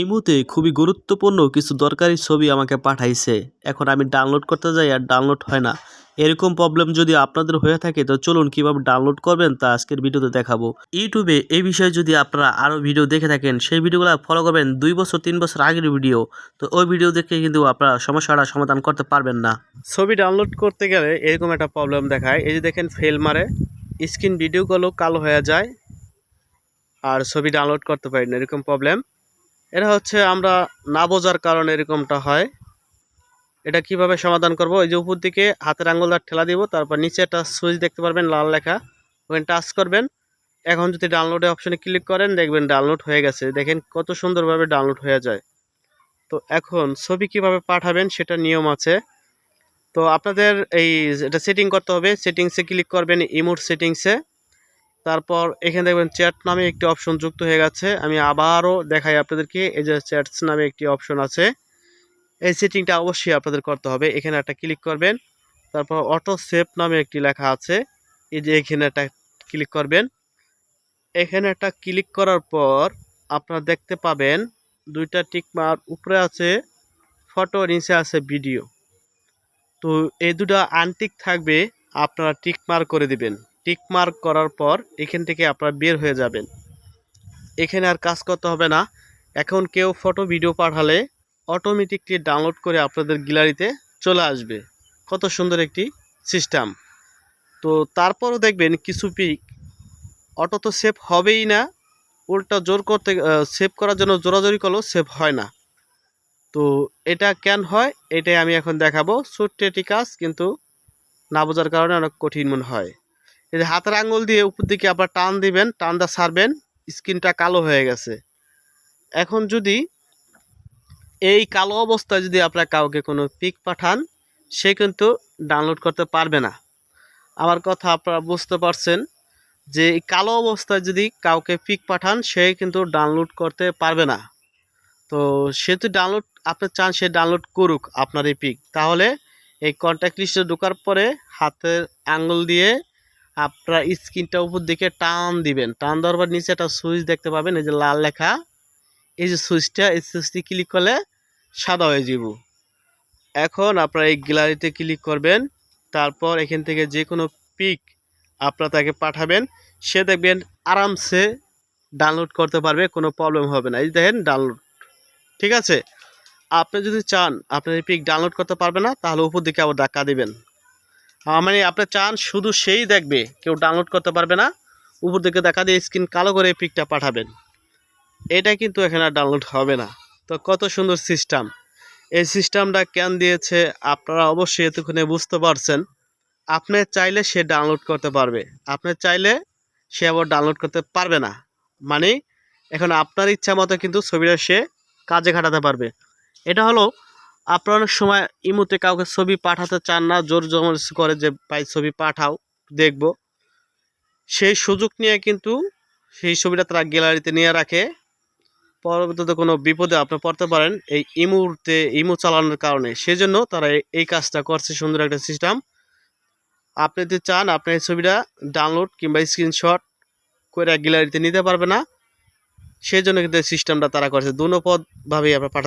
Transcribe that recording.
ইমুতে খুবই গুরুত্বপূর্ণ কিছু দরকারি ছবি আমাকে পাঠাইছে। এখন আমি ডাউনলোড করতে যাই আর ডাউনলোড হয় না। এরকম প্রবলেম যদি আপনাদের হয়ে থাকে, তো চলুন কীভাবে ডাউনলোড করবেন তা আজকের ভিডিওতে দেখাবো। ইউটিউবে এই বিষয়ে যদি আপনারা আরও ভিডিও দেখে থাকেন, সেই ভিডিওগুলো ফলো করবেন দুই বছর, তিন বছর আগের ভিডিও। তো ওই ভিডিও দেখে কিন্তু আপনারা সমস্যাটা সমাধান করতে পারবেন না। ছবি ডাউনলোড করতে গেলে এরকম একটা প্রবলেম দেখায়। এই যে দেখেন ফেল মারে। স্ক্রিন ভিডিওগুলো কালো হয়ে যায়। আর ছবি ডাউনলোড করতে পারি না, এরকম প্রবলেম এটা হচ্ছে আমরা না বোঝার কারণে এরকমটা হয়। এটা কীভাবে সমাধান করব? এই যে উপর দিকে হাতের আঙুলদার ঠেলা দিব, তারপর নিচে একটা সুইচ দেখতে পারবেন, লাল লেখা। ওখানে টাচ করবেন। এখন যদি ডাউনলোডে অপশনে ক্লিক করেন, দেখবেন ডাউনলোড হয়ে গেছে। দেখেন কত সুন্দরভাবে ডাউনলোড হয়ে যায়। তো এখন ছবি কীভাবে পাঠাবেন সেটা নিয়ম আছে। তো আপনাদের এই এটা সেটিং করতে হবে। সেটিংসে ক্লিক করবেন ইমোট সেটিংসে তারপর এখানে দেখবেন চ্যাট নামে একটি অপশন যুক্ত হয়ে গেছে। আমি আবারও দেখাই আপনাদেরকে, এই যে চ্যাটস নামে একটি অপশন আছে। এই সেটিংটা অবশ্যই আপনাদের করতে হবে। এখানে একটা ক্লিক করবেন, তারপর অটো সেভ নামে একটি লেখা আছে। এই যে এখানে একটা ক্লিক করবেন। এখানে একটা ক্লিক করার পর আপনারা দেখতে পাবেন, দুইটা টিকমার উপরে আছে ফটো নিচে আছে ভিডিও তো এই দুটো আনটিক থাকবে, আপনারা টিক মার্ক করে দিবেন। টিক মার্ক করার পর এখান থেকে আপনারা বের হয়ে যাবেন। এখানে আর কাজ করতে হবে না। এখন কেউ ফটো ভিডিও পাঠালে অটোমেটিকলি ডাউনলোড করে আপনাদের গ্যালারিতে চলে আসবে। কত সুন্দর একটি সিস্টেম। তো তারপরও দেখবেন কিছু পিক। অটো তো সেভ হবেই না। উল্টা জোর করতে সেভ করার জন্য জোরাজোরি করলেও সেভ হয় না। তো এটা কেন হয়? এটাই আমি এখন দেখাবো। ছোট্ট একটি কাজ, কিন্তু না বোঝার কারণে অনেক কঠিন মনে হয়। এই হাতের আঙুল দিয়ে উপর দিকে আবার টান দিবেন, টানটা সারবেন স্ক্রিনটা কালো হয়ে গেছে। এখন যদি এই কালো অবস্থায় যদি আপনার কাউকে কোনো পিক পাঠান, সে কিন্তু ডাউনলোড করতে পারবে না। আমার কথা আপনারা বুঝতে পারছেন যে কালো অবস্থায় যদি কাউকে পিক পাঠান, সে কিন্তু ডাউনলোড করতে পারবে না। তো সে তো ডাউনলোড, আপনি চান সে ডাউনলোড করুক আপনার এই পিক। তাহলে এই কন্ট্যাক্ট লিস্টে ঢোকার পরে হাতের আঙ্গুল দিয়ে আপনার স্ক্রিনটা উপর দিকে টান দিবেন। টান দেওয়ার পর নিচে একটা সুইচ দেখতে পাবেন, এই যে লাল লেখা। এই যে সুইচটা, এই সুইচটি ক্লিক করলে সাদা হয়ে যাব এখন আপনারা এই গ্যালারিতে ক্লিক করবেন, তারপর এখান থেকে যে কোনো পিক আপনারা তাকে পাঠাবেন। সে দেখবেন আরামসে ডাউনলোড করতে পারবে, কোনো প্রবলেম হবে না। এই দেখেন ডাউনলোড, ঠিক আছে? আপনি যদি চান আপনার এই পিক ডাউনলোড করতে পারবে না, তাহলে উপর দিকে আবার ধাক্কা দিবেন। মানে আপনি চান শুধু সেই দেখবে, কেউ ডাউনলোড করতে পারবে না, উপর দিকে দেখা দিয়ে স্ক্রিন কালো করে পিকটা পাঠাবেন। এটা কিন্তু এখানে ডাউনলোড হবে না। তো কত সুন্দর সিস্টেম এই সিস্টেমটা কেন দিয়েছে, আপনারা অবশ্যই এতক্ষণে বুঝতে পারছেন। আপনি চাইলে সে ডাউনলোড করতে পারবে। আপনি চাইলে সে আবার ডাউনলোড করতে পারবে না। মানে এখন আপনার ইচ্ছা মতো কিন্তু ছবিটা সে কাজে খাটাতে পারবে। এটা হলো আপনারা অনেক সময় ইমুতে কাউকে ছবি পাঠাতে চান না, জোর জবরদস্তি করে যে, ভাই, ছবি পাঠাও, দেখব। সেই সুযোগ নিয়ে কিন্তু সেই ছবিটা তারা গ্যালারিতে নিয়ে রাখে। পরবর্তীতে কোনো বিপদে আপনি পড়তে পারেন এই ইমুতে ইমু চালানোর কারণে। সেজন্য তারা এই- কাজটা করছে সুন্দর একটা সিস্টেম আপনি যদি চান, আপনি এই ছবিটা ডাউনলোড কিংবা স্ক্রিনশট করে গ্যালারিতে নিতে পারবে না। সেই জন্য কিন্তু সিস্টেমটা তারা করছে। দুনো পদভাবেই আপনার পাঠাতে